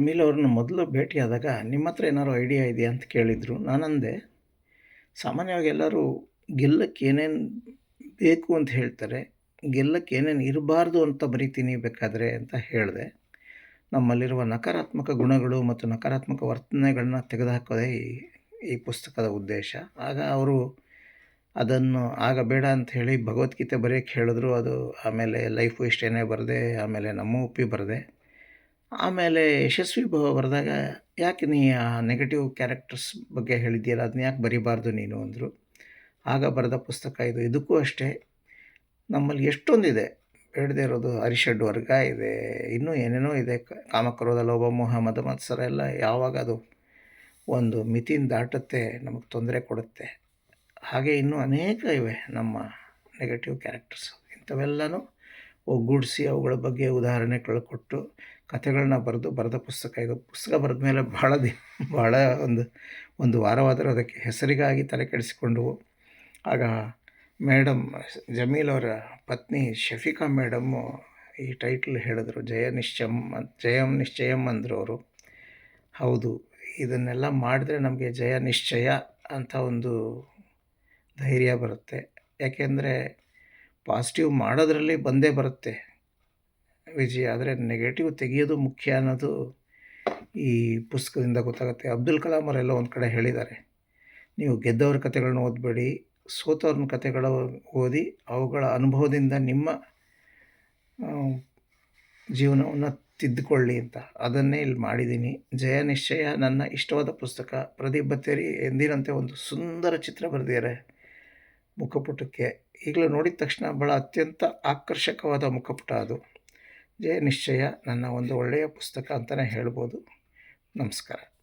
ಸುನೀಲ್ ಅವ್ರನ್ನ ಮೊದಲು ಭೇಟಿಯಾದಾಗ ನಿಮ್ಮ ಹತ್ರ ಏನಾದ್ರು ಐಡಿಯಾ ಇದೆಯಾ ಅಂತ ಕೇಳಿದರು. ನಾನಂದೆ, ಸಾಮಾನ್ಯವಾಗಿ ಎಲ್ಲರೂ ಗೆಲ್ಲಕ್ಕೆ ಏನೇನು ಬೇಕು ಅಂತ ಹೇಳ್ತಾರೆ. ಗೆಲ್ಲಕ್ಕೆ ಏನೇನು ಇರಬಾರ್ದು ಅಂತ ಬರಿತೀನಿ ಬೇಕಾದರೆ ಅಂತ ಹೇಳಿದೆ. ನಮ್ಮಲ್ಲಿರುವ ನಕಾರಾತ್ಮಕ ಗುಣಗಳು ಮತ್ತು ನಕಾರಾತ್ಮಕ ವರ್ತನೆಗಳನ್ನ ತೆಗೆದುಹಾಕೋದೇ ಈ ಈ ಪುಸ್ತಕದ ಉದ್ದೇಶ. ಆಗ ಅವರು ಅದನ್ನು ಆಗ ಬೇಡ ಅಂತ ಹೇಳಿ ಭಗವದ್ಗೀತೆ ಬರೆಯೋಕ್ಕೆ ಹೇಳಿದ್ರು. ಅದು ಆಮೇಲೆ ಲೈಫು ಇಷ್ಟೇನೇ ಬರದೆ, ಆಮೇಲೆ ನಮ್ಮ ಉಪ್ಪಿ ಬರದೆ. ಆಮೇಲೆ ಯಶಸ್ವಿ ಭವ ಬರೆದಾಗ ಯಾಕೆ ನೀ ಆ ನೆಗೆಟಿವ್ ಕ್ಯಾರೆಕ್ಟರ್ಸ್ ಬಗ್ಗೆ ಹೇಳಿದ್ದೀಯಲ್ಲ ಅದನ್ನ ಯಾಕೆ ಬರಿಬಾರ್ದು ನೀನು ಅಂದರು. ಆಗ ಬರೆದ ಪುಸ್ತಕ ಇದು, ಇದಕ್ಕೂ ಅಷ್ಟೇ. ನಮ್ಮಲ್ಲಿ ಎಷ್ಟೊಂದಿದೆ. ಬೇಡದೇ ಇರೋದು ಅರಿಷಡ್ ವರ್ಗ ಇದೆ, ಇನ್ನೂ ಏನೇನೋ ಇದೆ. ಕಾಮಕ್ರೋಧ, ಲೋಭ, ಮೋಹ ಮದ ಮತ್ಸರ ಎಲ್ಲ ಯಾವಾಗ ಅದು ಒಂದು ಮಿತಿನ ದಾಟುತ್ತೆ, ನಮಗೆ ತೊಂದರೆ ಕೊಡುತ್ತೆ. ಹಾಗೆ ಇನ್ನೂ ಅನೇಕ ಇವೆ ನಮ್ಮ ನೆಗೆಟಿವ್ ಕ್ಯಾರೆಕ್ಟರ್ಸ್ ಇಂಥವೆಲ್ಲನೂ ಒಗ್ಗೂಡಿಸಿ ಅವುಗಳ ಬಗ್ಗೆ ಉದಾಹರಣೆಗಳು ಕೊಟ್ಟು ಕಥೆಗಳನ್ನ ಬರೆದು, ಬರೆದ ಪುಸ್ತಕ. ಇದು ಪುಸ್ತಕ ಬರೆದ ಮೇಲೆ ಭಾಳ ದಿನ ಭಾಳ ಒಂದು ಒಂದು ವಾರವಾದರೂ ಅದಕ್ಕೆ ಹೆಸರಿಗಾಗಿ ತಲೆ ಕೆಡಿಸಿಕೊಂಡವು ಆಗ ಮೇಡಮ್, ಜಮೀಲ್ ಅವರ ಪತ್ನಿ ಶಫಿಕಾ ಮೇಡಮ್ಮು ಈ ಟೈಟ್ಲ್ ಹೇಳಿದ್ರು, ಜಯ ನಿಶ್ಚಯಂ, ಜಯಂ ನಿಶ್ಚಯಂ ಅಂದರು ಅವರು. ಹೌದು, ಇದನ್ನೆಲ್ಲ ಮಾಡಿದ್ರೆ ನಮಗೆ ಜಯ ನಿಶ್ಚಯ ಅಂತ ಒಂದು ಧೈರ್ಯ ಬರುತ್ತೆ. ಯಾಕೆಂದರೆ ಪಾಸಿಟಿವ್ ಮಾಡೋದ್ರಲ್ಲಿ ಬಂದೇ ಬರುತ್ತೆ. ವಿಜಯ, ಆದರೆ ನೆಗೆಟಿವ್ ತೆಗೆಯೋದು ಮುಖ್ಯ ಅನ್ನೋದು ಈ ಪುಸ್ತಕದಿಂದ ಗೊತ್ತಾಗುತ್ತೆ. ಅಬ್ದುಲ್ ಕಲಾಂ ಅವರೆಲ್ಲ ಒಂದು ಕಡೆ ಹೇಳಿದ್ದಾರೆ, ನೀವು ಗೆದ್ದವ್ರ ಕಥೆಗಳನ್ನ ಓದಬೇಡಿ ಸೋತವ್ರನ್ನ ಕಥೆಗಳ ಓದಿ ಅವುಗಳ ಅನುಭವದಿಂದ ನಿಮ್ಮ ಜೀವನವನ್ನು ತಿದ್ದುಕೊಳ್ಳಿ ಅಂತ. ಅದನ್ನೇ ಇಲ್ಲಿ ಮಾಡಿದ್ದೀನಿ. ಜಯ ನಿಶ್ಚಯ ನನ್ನ ಇಷ್ಟವಾದ ಪುಸ್ತಕ. ಪ್ರದೀಪ್ ಬತ್ತೇರಿ ಎಂದಿನಂತೆ ಒಂದು ಸುಂದರ ಚಿತ್ರ ಬರೆದಿದ್ದಾರೆ. ಮುಖಪುಟಕ್ಕೆ. ಈಗಲೂ ನೋಡಿದ ತಕ್ಷಣ ಬಹಳ ಅತ್ಯಂತ ಆಕರ್ಷಕವಾದ ಮುಖಪುಟ ಅದು. ಜಯ ನಿಶ್ಚಯ ನನ್ನ ಒಂದು ಒಳ್ಳೆಯ ಪುಸ್ತಕ ಅಂತಲೇ ಹೇಳ್ಬೋದು. ನಮಸ್ಕಾರ.